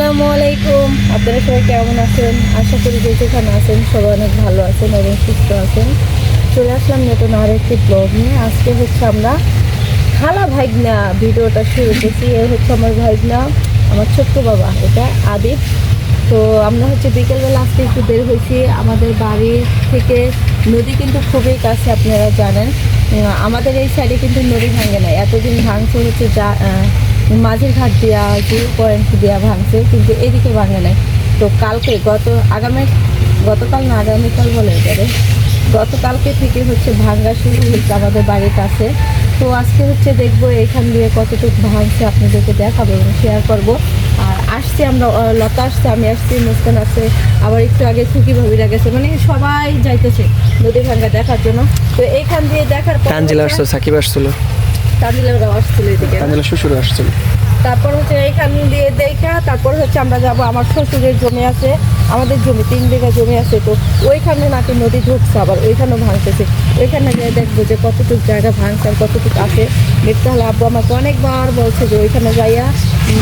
আসসালামু আলাইকুম। আপনারা সবাই কেমন আছেন? আশা করি যে যেখানে আছেন সবাই অনেক ভালো আছেন এবং সুস্থ আছেন। চলে আসলাম নতুন আর একটি ব্লগ নিয়ে। আজকে হচ্ছে আমরা খালা ভাইগনা ভিডিওটা শুরু করছি। এ হচ্ছে আমার ভাইগনা, আমার ছোট্ট বাবা, এটা আদিব। তো আমরা হচ্ছে বিকেলবেলা আজকে একটু বের হয়েছি। আমাদের বাড়ি থেকে নদী কিন্তু খুবই কাছে, আপনারা জানেন। আমাদের এই সাইডে কিন্তু নদী ভাঙে না এতদিন ভাঙছে হচ্ছে যা মাঝের ঘাট দেওয়া হয়েছে পয়েন্ট দেওয়া ভাঙছে কিন্তু এদিকে ভাঙে নাই। তো কালকে গত আগামী গতকাল না আগামীকাল বলে এবারে। গতকালকে থেকে হচ্ছে ভাঙ্গা শুরু হয়েছে আমাদের বাড়ির কাছে। তো আজকে হচ্ছে দেখব এখান দিয়ে কতটুকু ভাঙছে আপনাদেরকে দেখাবো এবং শেয়ার করব। আর আসছি আমরা লতা আসছে আমি আসছি মুস্কান আসছে আবার একটু আগে খুকি ভাবিরা গেছে। মানে সবাই যাইতেছে নদী ভাঙ্গা দেখার জন্য। তো এইখান দিয়ে দেখার পর তানজিলা আসছিল। আসছিল তানজিলারাও আসছিল এদিকে। তানজিলা শ্বশুর আসছিল। তারপর হচ্ছে এইখান দিয়ে দেখা তারপর হচ্ছে আমরা যাব আমার শ্বশুরের জমি আছে আমাদের জমি তিন বিঘা জমি আছে তো ওইখানে নাকি নদী ঢুকছে আবার ওইখানেও ভাঙতেছে। ওইখানে গিয়ে দেখব যে কতটুকু জায়গা ভাঙছে আর কতটুকু আছে। দেখতে হলে আব্বু আমাকে অনেকবার বলছে যে ওইখানে যাইয়া উম,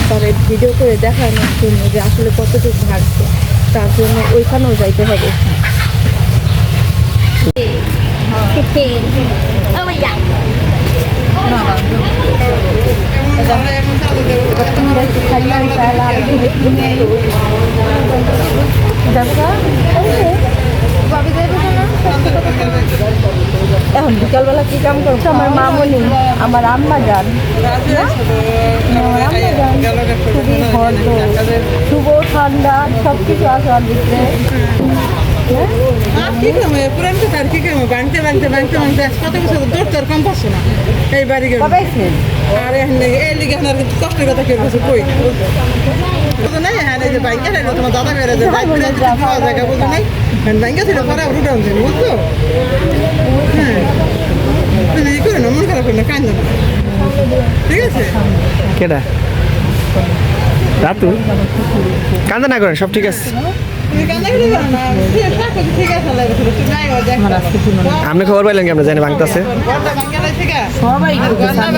ভিডিও করে দেখানোর জন্য যে আসলে কতটুকু ভাঙছে। তার জন্য ওইখানেও যাইতে হবে। Oh god. এখন বিকালবেলা কি কাম করছ আমার মামনি আমার আম্মা যান। আমার আম্মা যান খুবই ভদ্র শুভ ঠান্ডা সব কিছু আছে ভিতরে। আর কি করব? পুরান কথা আর কি কত কিছু তোর কম না। এই বাড়ি গেল। কবে আইছেন? আর এখন এই লিগে এখন আর কষ্টের কথা কেউ কিছু কই বুঝো নাই? হ্যাঁ এই যে তোমার দাদা বেড়ে যে বাইক বেড়ে যে পাওয়া জায়গা বুঝো নাই? ব্যাংকে ছিল পরে আবার উঠে আনছেন বুঝছ? হ্যাঁ। ই করে না মন খারাপ করে না কান্দ না ঠিক আছে? কেডা? রাতু কান্দা না করেন সব ঠিক আছে। আপনি খবর পাইলেন কি আমরা জানি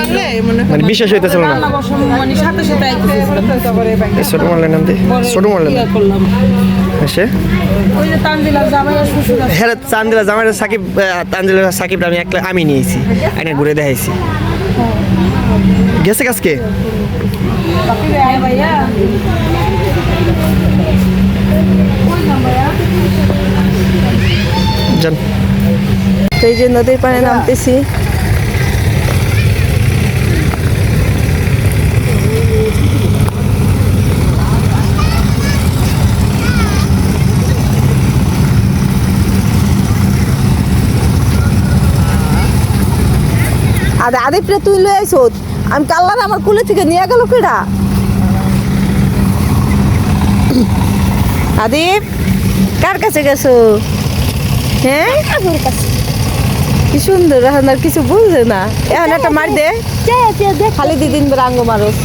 বাংলে মনে বিশ্বাস এই ছোট মারলেন নাম ছোট মারলেন। হ্যাঁ সাকিব আমি একলা আমি নিয়েছি। এনে ঘুরে দেখাইছি। গেছে কাজকে? যান। তো এই যে নদীর পাড়ে নামতেছি। আরে আদিপরে তুই লই আইছ আমি কাল্লার আমার কুলে থেকে নিয়ে গেল কেডা আদিপ, কার কাছে গেছো? হ্যাঁ? কি সুন্দর এখন আর কিছু বুঝছে না। এখন একটা মার দে। খালি দিদিন রাঙ্গ মারস।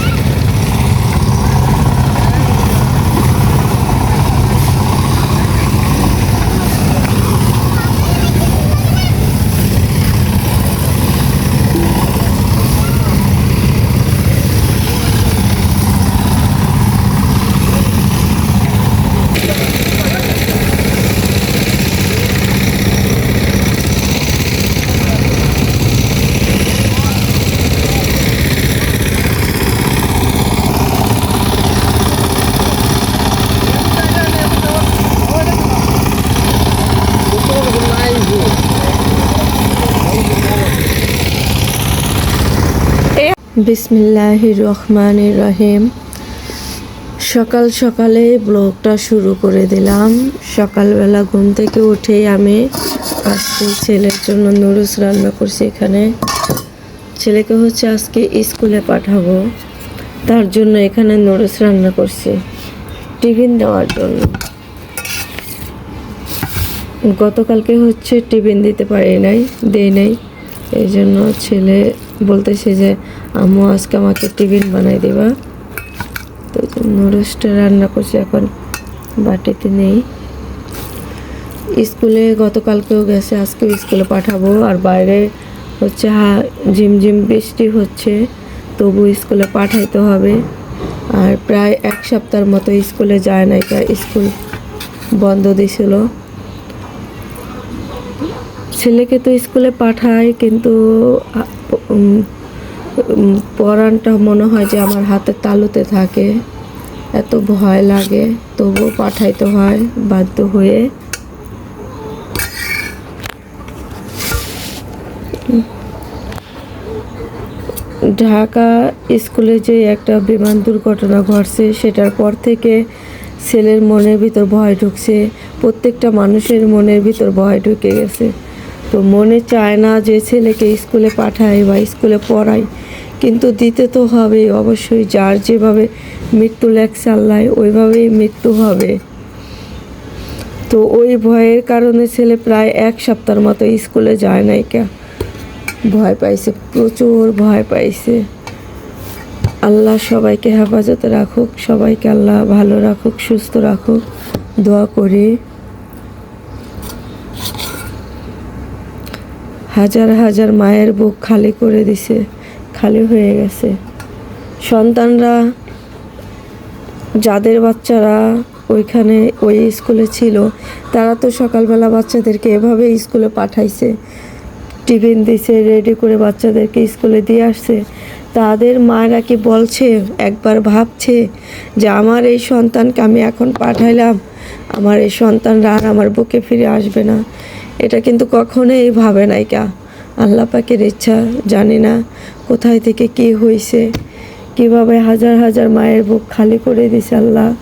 বিসমিল্লাহ রহমান রহিম। সকাল সকালে ব্লগটা শুরু করে দিলাম। সকালবেলা ঘুম থেকে উঠেই আমি আজকে ছেলের জন্য নুডলস রান্না করছি এখানে। ছেলেকে হচ্ছে আজকে স্কুলে পাঠাবো। তার জন্য এখানে নুডলস রান্না করছি। টিফিন দেওয়ার জন্য। গতকালকে হচ্ছে টিফিন দিতে পারি নাই, দেই নাই। এই জন্য ছেলে বলতেছে যে, আম্মু, আজকে আমাকে টিফিন বানাই দেবা। তো নুডলসটা রান্না করছি এখন। বাটিতে নেই। স্কুলে গতকালকেও গেছে, আজকেও স্কুলে পাঠাবো। আর বাইরে হচ্ছে হা ঝিমঝিম বৃষ্টি হচ্ছে, তবু স্কুলে পাঠাইতে হবে। আর প্রায় এক সপ্তাহের মতো স্কুলে যায় না এটা স্কুল বন্ধ দিছিল। ছেলেকে তো স্কুলে পাঠায়, কিন্তু পরাণটা মনে হয় যে আমার হাতের তালুতে থাকে। এত ভয় লাগে, তবুও পাঠাইতে হয়, বাধ্য হয়ে। ঢাকা স্কুলে যে একটা বিমান দুর্ঘটনা ঘটছে, সেটার পর থেকে ছেলের মনের ভিতর ভয় ঢুকছে, প্রত্যেকটা মানুষের মনের ভিতর ভয় ঢুকে গেছে। তো মনে চায় না যে ছেলেকে স্কুলে পাঠায় বা স্কুলে পড়াই কিন্তু দিতে তো হবে, অবশ্যই যার যেভাবে মৃত্যু লেখছে আল্লাহ, ওইভাবেই মৃত্যু হবে। তো ওই ভয়ের কারণে ছেলে প্রায় এক সপ্তাহের মতো স্কুলে যায় নাই কে? ভয় পাইছে, প্রচুর ভয় পাইছে। আল্লাহ সবাইকে হেফাজতে রাখুক, সবাইকে আল্লাহ ভালো রাখুক, সুস্থ রাখুক। দোয়া করি। হাজার হাজার মায়ের বুক খালি করে দিছে, খালি হয়ে গেছে। সন্তানরা, যাদের বাচ্চারা ওইখানে ওই স্কুলে ছিল, তারা তো সকালবেলা বাচ্চাদেরকে এভাবে স্কুলে পাঠাইছে। টিফিন দিছে, রেডি করে বাচ্চাদেরকে স্কুলে দিয়ে আসছে। তাদের মায়েরা কি বলছে, একবার ভাবছে যে আমার এই সন্তানকে আমি এখন পাঠাইলাম? আমার এই সন্তানরা আর আমার বুকে ফিরে আসবে না। এটা কিন্তু কখনোই ভাবে নাই কা। আল্লাহ পাকের ইচ্ছা, জানি না কোথায় থেকে কি হয়েছে কীভাবে হাজার হাজার মায়ের বুক খালি করে দিছে আল্লাহ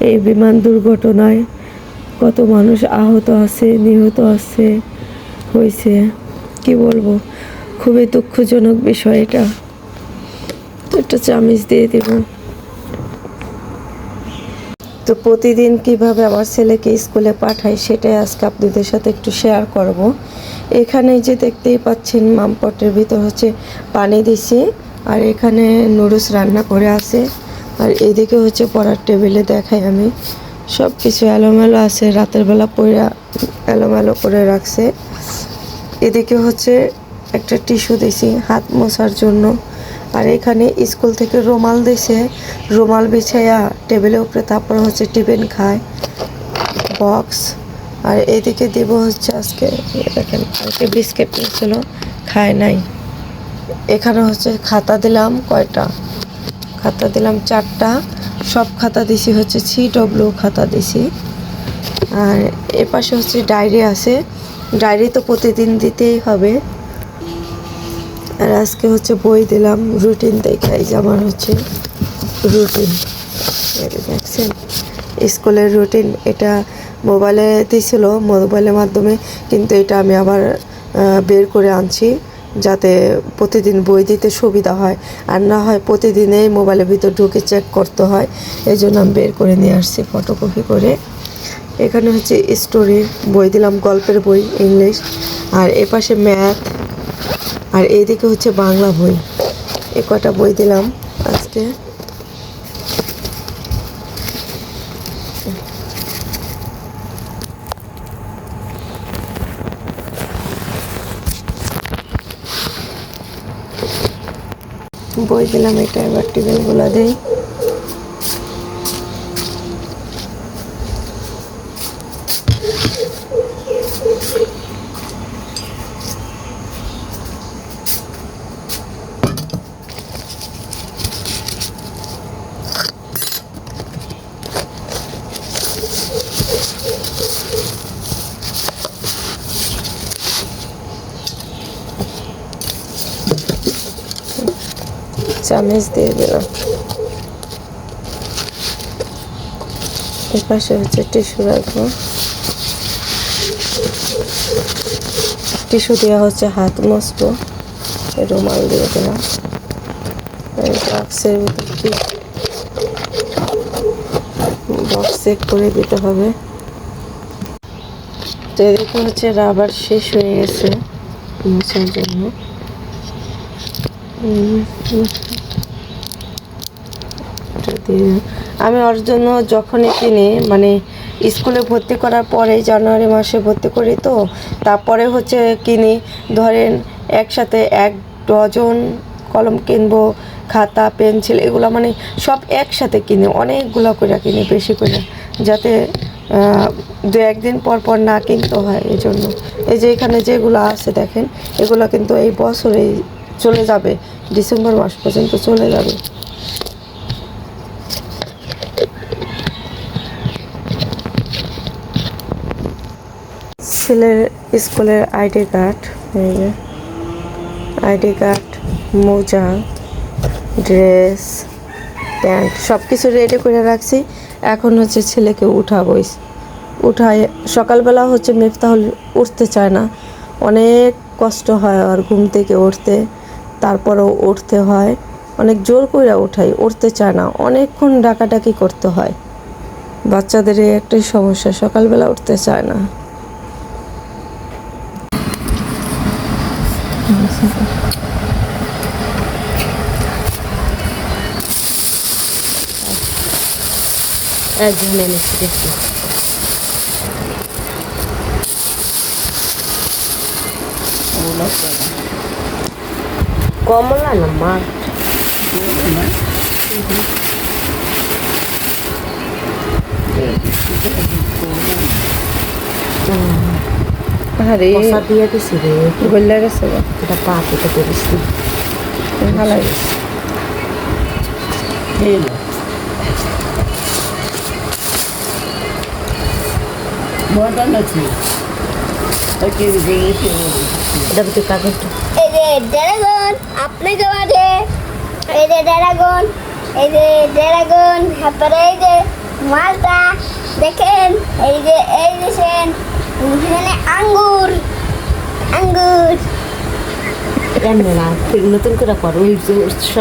এই বিমান দুর্ঘটনায়। কত মানুষ আহত আছে, নিহত আছে হয়েছে কি বলব? খুবই দুঃখজনক বিষয় এটা। একটা চামিচ দিয়ে দেব। তো প্রতিদিন কীভাবে আমার ছেলেকে স্কুলে পাঠাই সেটাই আজকে আপনাদের সাথে একটু শেয়ার করব। এখানে যে দেখতেই পাচ্ছেন মামপটের ভিতর হচ্ছে পানি দিছি, আর এখানে নুডলস রান্না করে আছে, আর এদিকে হচ্ছে পড়ার টেবিলে দেখাই আমি। সব কিছু এলোমেলো আছে, রাতের বেলা পড়া এলোমেলো করে রাখছে। এদিকে হচ্ছে একটা টিস্যু দিছি হাত মোছার জন্য। আর এখানে স্কুল থেকে রুমাল দিছে। রুমাল বিছাইয়া টেবিলের উপরে তারপর হচ্ছে টিফিন খায়। বক্স। আর এদিকে দিব হচ্ছে আজকে, দেখেন, কালকে বিস্কিট নিয়েছিল খায় নাই। এখানে হচ্ছে খাতা দিলাম কয়টা? খাতা দিলাম চারটা। সব খাতা দিছি হচ্ছে সি ডব্লিউ খাতা দিছি। আর এ পাশে হচ্ছে ডায়েরি আছে। ডায়েরি তো প্রতিদিন দিতেই হবে। আর আজকে হচ্ছে বই দিলাম রুটিন দেখাই যে আমার হচ্ছে রুটিন দেখছেন, স্কুলের রুটিন এটা মোবাইলে দিছিল মোবাইলের মাধ্যমে, কিন্তু এটা আমি আবার বের করে আনছি, যাতে প্রতিদিন বই দিতে সুবিধা হয়। আর না হয় প্রতিদিনেই মোবাইলের ভিতর ঢুকে চেক করতে হয়, এই জন্য আমি বের করে নিয়ে আসছি ফটোকপি করে। এখানে হচ্ছে স্টোরি বই দিলাম, গল্পের বই ইংলিশ আর এপাশে ম্যাথ আর এইদিকে হচ্ছে বাংলা বই। এ কটা বই দিলাম আজকে। বই দিলাম এটা, এবার টেবিলগুলো দিই। চামিচ দিয়ে দিলাম এর পাশে হচ্ছে টিস্যু রাখব। টিস্যু দেওয়া হচ্ছে হাত এই রুমাল দিয়ে দিলাম। বক্সের ভিতর বক্স করে দিতে হবে। রাবার শেষ হয়ে গেছে মোছার জন্য। আমি ওর জন্য যখনই কিনি মানে স্কুলে ভর্তি করার পরে জানুয়ারি মাসে ভর্তি করি তো, তারপরে হচ্ছে কিনি, ধরেন একসাথে এক ডজন কলম কিনবো, খাতা, পেন্সিল, এগুলো মানে সব একসাথে কিনি, অনেকগুলো করে কিনি, বেশি করে, যাতে দু একদিন পর পর না কিনতে হয় এই জন্য এই যে এখানে যেগুলো আছে দেখেন, এগুলো কিন্তু এই বছরেই চলে যাবে। ডিসেম্বর মাস পর্যন্ত চলে যাবে। ছেলের স্কুলের আইডি কার্ড আইডি কার্ড, মোজা, ড্রেস, প্যান্ট সব কিছু রেডি করে রাখছি। এখন হচ্ছে ছেলেকে উঠাবো উঠায়, সকালবেলা হচ্ছে মেফতাহুল উঠতে চায় না। অনেক কষ্ট হয় আর ঘুম থেকে উঠতে। তারপরেও উঠতে হয়। অনেক জোর করে উঠাই উঠতে চায় না। অনেকক্ষণ ডাকাডাকি করতে হয়। বাচ্চাদের এই একটাই সমস্যা সকালবেলা উঠতে চায় না। একজন এনেছি দেখি কমলা না মা আরে মশা দিয়ে দিছি রে। গল্লা গেছে গো। এটা পা কেটে করিস ভালো হয়েছে। এটা ভিতরে কাগজটা এই যে ড্রাগন আপনাকে মাঠে এই যে ড্রাগন, এই যে ড্রাগন, তারপরে এই যে মালটা, দেখেন, এই যে, এই দেখেন এখানে আঙ্গুর আঙ্গুর। নতুন করে স-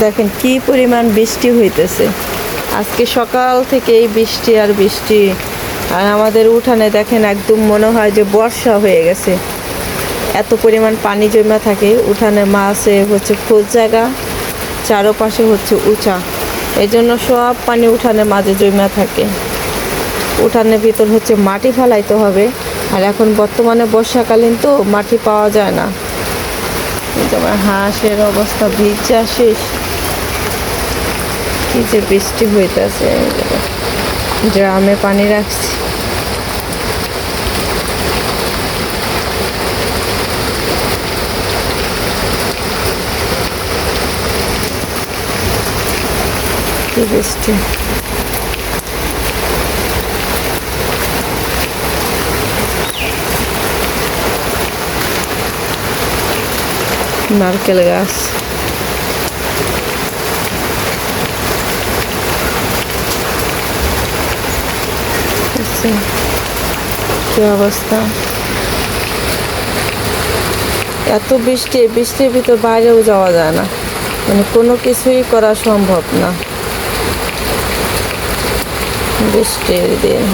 দেখেন কি পরিমাণ বৃষ্টি হইতেছে। আজকে সকাল থেকেই বৃষ্টি আর বৃষ্টি। আর আমাদের উঠানে দেখেন একদম মনে হয় যে বর্ষা হয়ে গেছে। এত পরিমাণ পানি জমা থাকে। উঠানে মাছে হচ্ছে খোঁজ জায়গা, চারোপাশে হচ্ছে উঁচা। এই জন্য সব পানি উঠানে মাঝে জমা থাকে। উঠানের ভিতর হচ্ছে মাটি ফেলাইতে হবে। আর এখন বর্তমানে বর্ষাকালীন তো মাটি পাওয়া যায় না। আমার হাঁসের অবস্থা, ভিজা শেষ। কি যে বৃষ্টি হইতেছে। ড্রামে পানি রাখছি। কি বৃষ্টি নারকেল গাছ? কি অবস্থা এত বৃষ্টি, বৃষ্টির ভিতর বাইরেও যাওয়া যায় না। মানে কোনো কিছুই করা সম্ভব না। বৃষ্টির দিন